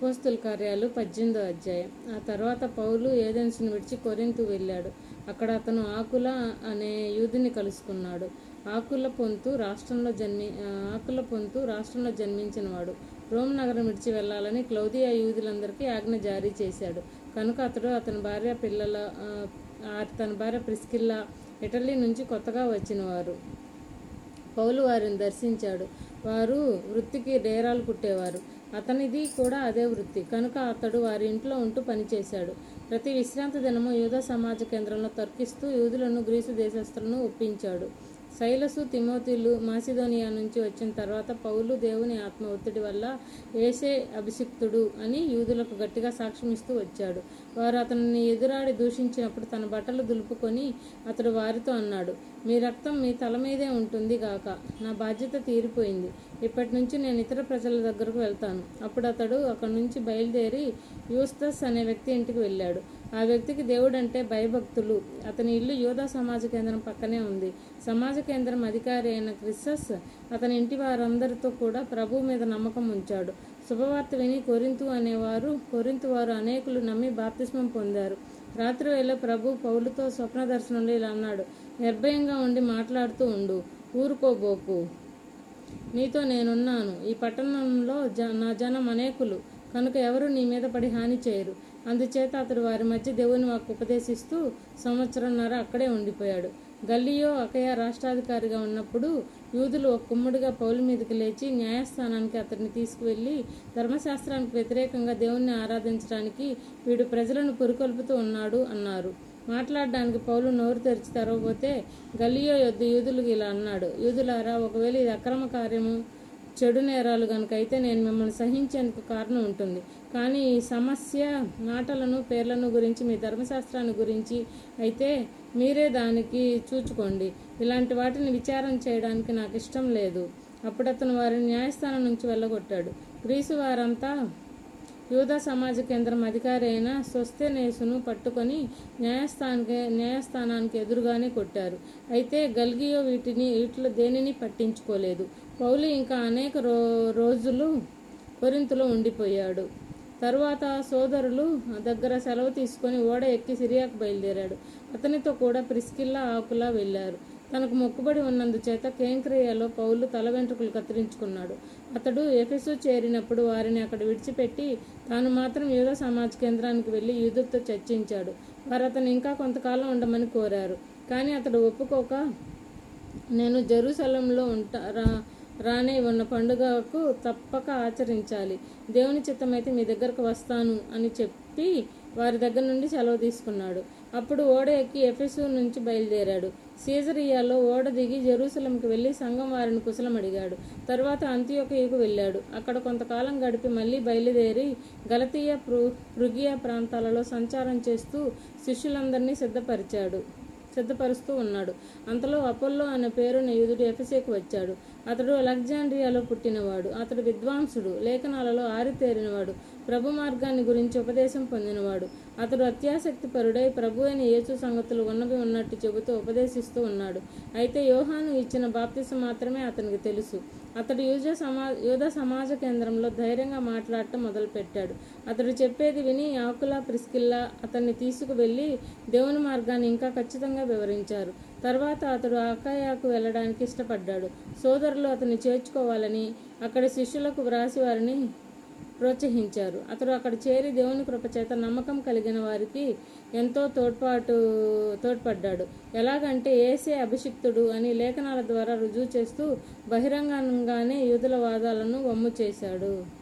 అపోస్తుల కార్యాలు పద్దెనిమిదో అధ్యాయం. ఆ తర్వాత పౌలు ఏదెన్స్ను విడిచి కొరింతు వెళ్ళాడు. అక్కడ అతను ఆకుల అనే యూదుని కలుసుకున్నాడు. ఆకుల పొంతు రాష్ట్రంలో జన్మి ఆకుల పొంతు రాష్ట్రంలో జన్మించినవాడు. రోమ్ నగరం విడిచి వెళ్ళాలని క్లౌదియా యూదులందరికీ ఆజ్ఞ జారీ చేశాడు. కనుక అతడు అతని భార్య పిల్లల తన భార్య ప్రిస్కిల్లా ఇటలీ నుంచి కొత్తగా వచ్చినవారు. పౌలు వారిని దర్శించాడు. వారు వృత్తికి డేరాలు కుట్టేవారు. అతనిది కూడా అదే వృత్తి. కనుక అతడు వారి ఇంట్లో ఉంటూ పనిచేశాడు. ప్రతి విశ్రాంతి దినము యూద సమాజ కేంద్రంలో తర్కిస్తూ యూదులను గ్రీసు దేశస్తులను ఒప్పించాడు. శైలసు తిమోతిలు మాసిదోనియా నుంచి వచ్చిన తర్వాత పౌలు దేవుని ఆత్మ ఒత్తిడి వల్ల ఏసే అభిషిక్తుడు అని యూదులకు గట్టిగా సాక్ష్యం ఇస్తూ వచ్చాడు. వారు అతనిని ఎదురాడి దూషించినప్పుడు తన బట్టలు దులుపుకొని అతడు వారితో అన్నాడు మీ రక్తం మీ తల మీదే ఉంటుంది గాక నా బాధ్యత తీరిపోయింది. ఇప్పటి నుంచి నేను ఇతర ప్రజల దగ్గరకు వెళ్తాను. అప్పుడు అతడు అక్కడి నుంచి బయలుదేరి యూస్తస్ అనే వ్యక్తి ఇంటికి వెళ్ళాడు. ఆ వ్యక్తికి దేవుడు అంటే భయభక్తులు. అతని ఇల్లు యోధా సమాజ కేంద్రం పక్కనే ఉంది. సమాజ కేంద్రం అధికారి అయిన క్రిస్సస్ అతని ఇంటి వారందరితో కూడా ప్రభు మీద నమ్మకం ఉంచాడు. శుభవార్త విని కొరింతు అనేవారు కొరింతు వారు అనేకులు నమ్మి బాప్తిస్మం పొందారు. రాత్రి వేళ ప్రభు పౌలుతో స్వప్న దర్శనంలో ఇలా అన్నాడు నిర్భయంగా ఉండి మాట్లాడుతూ ఉండు ఊరుకోబోకు. నీతో నేనున్నాను. ఈ పట్టణంలో జ నా జనం అనేకులు. కనుక ఎవరు నీ మీద పడి హాని చేయరు. అందుచేత అతడు వారి మధ్య దేవుని మాకు ఉపదేశిస్తూ సంవత్సరంన్నర అక్కడే ఉండిపోయాడు. గల్లియో అకయ రాష్ట్రాధికారిగా ఉన్నప్పుడు యూదులు ఒక కుమ్ముడిగా పౌలు మీదకి లేచి న్యాయస్థానానికి అతన్ని తీసుకువెళ్ళి ధర్మశాస్త్రానికి వ్యతిరేకంగా దేవుణ్ణి ఆరాధించడానికి వీడు ప్రజలను పురికొల్పుతూ ఉన్నాడు అన్నారు. మాట్లాడడానికి పౌలు నోరు తెరిచి తెరవబోతే గల్లియో యొద్ద యూదులకు ఇలా అన్నాడు. యూదులారా ఒకవేళ ఇది అక్రమ కార్యము చెడు నేరాలు కనుక అయితే నేను మిమ్మల్ని సహించేందుకు కారణం ఉంటుంది. కానీ ఈ సమస్య మాటలను పేర్లను గురించి మీ ధర్మశాస్త్రాన్ని గురించి అయితే మీరే దానికి చూచుకోండి. ఇలాంటి వాటిని విచారం చేయడానికి నాకు ఇష్టం లేదు. అప్పుడతను వారిని న్యాయస్థానం నుంచి వెళ్ళగొట్టాడు. గ్రీసు వారంతా యూదా సమాజ కేంద్రం అధికారి అయిన స్వస్తేనేసును పట్టుకొని న్యాయస్థానానికి న్యాయస్థానానికి ఎదురుగానే కొట్టారు. అయితే గల్గియో వీటిని వీటిలో దేనిని పట్టించుకోలేదు. పౌలు ఇంకా అనేక రో రోజులు కొరింతలో ఉండిపోయాడు. తరువాత సోదరులు దగ్గర సెలవు తీసుకొని ఓడ ఎక్కి సిరియాకు బయలుదేరాడు. అతనితో కూడా ప్రిస్కిల్లా ఆకులా వెళ్ళారు. తనకు మొక్కుబడి ఉన్నందుచేత కేంక్రియలో పౌలు తల వెంట్రుకలు కత్తిరించుకున్నాడు. అతడు ఎఫెసు చేరినప్పుడు వారిని అక్కడ విడిచిపెట్టి తాను మాత్రం యూద సమాజ్ కేంద్రానికి వెళ్ళి యూదులతో చర్చించాడు. వారు అతను ఇంకా కొంతకాలం ఉండమని కోరారు. కానీ అతడు ఒప్పుకోక నేను జెరూసలంలో ఉంటారా రానే ఉన్న పండుగకు తప్పక ఆచరించాలి. దేవుని చిత్తమైతే మీ దగ్గరకు వస్తాను అని చెప్పి వారి దగ్గర నుండి సెలవు తీసుకున్నాడు. అప్పుడు ఓడ ఎక్కి ఎఫెసు నుంచి బయలుదేరాడు. సీజరియాలో ఓడ దిగి జెరూసలంకి వెళ్ళి సంఘం వారిని కుశలం అడిగాడు తర్వాత అంత్యోకయకు వెళ్ళాడు. అక్కడ కొంతకాలం గడిపి మళ్ళీ బయలుదేరి గలతీయ పృ పృగియా ప్రాంతాలలో సంచారం చేస్తూ శిష్యులందరినీ సిద్ధపరిచాడు. సిద్ధపరుస్తూ ఉన్నాడు. అంతలో అపోల్లో అనే పేరున యూదుడు ఎఫెసేకు వచ్చాడు. అతడు అలెగ్జాండ్రియాలో పుట్టినవాడు. అతడు విద్వాంసుడు. లేఖనాలలో ఆరితేరినవాడు. ప్రభు మార్గాన్ని గురించి ఉపదేశం పొందినవాడు. అతడు అత్యాసక్తి పరుడై ప్రభు అయిన యేసు సంగతులు ఉన్నవి ఉన్నట్టు చెబుతూ ఉపదేశిస్తూ ఉన్నాడు. అయితే యోహాను ఇచ్చిన బాప్తిసం మాత్రమే అతనికి తెలుసు. అతడు యూజ సమా యూద సమాజ కేంద్రంలో ధైర్యంగా మాట్లాడటం మొదలుపెట్టాడు. అతడు చెప్పేది విని ఆకుల ప్రిస్కిల్లా అతన్ని తీసుకువెళ్ళి దేవుని మార్గాన్ని ఇంకా ఖచ్చితంగా వివరించారు. తర్వాత అతడు అకాయాకు వెళ్ళడానికి ఇష్టపడ్డాడు. సోదరులు అతన్ని చేర్చుకోవాలని అక్కడ శిష్యులకు వ్రాసి వారిని ప్రోత్సహించారు. అతడు అక్కడ చేరి దేవుని కృపచేత నమ్మకం కలిగిన వారికి ఎంతో తోడ్పాటు తోడ్పడ్డాడు. ఎలాగంటే ఏసే అభిషిక్తుడు అని లేఖనాల ద్వారా రుజువు చేస్తూ బహిరంగంగానే యూదుల వాదాలను వమ్ము చేశాడు.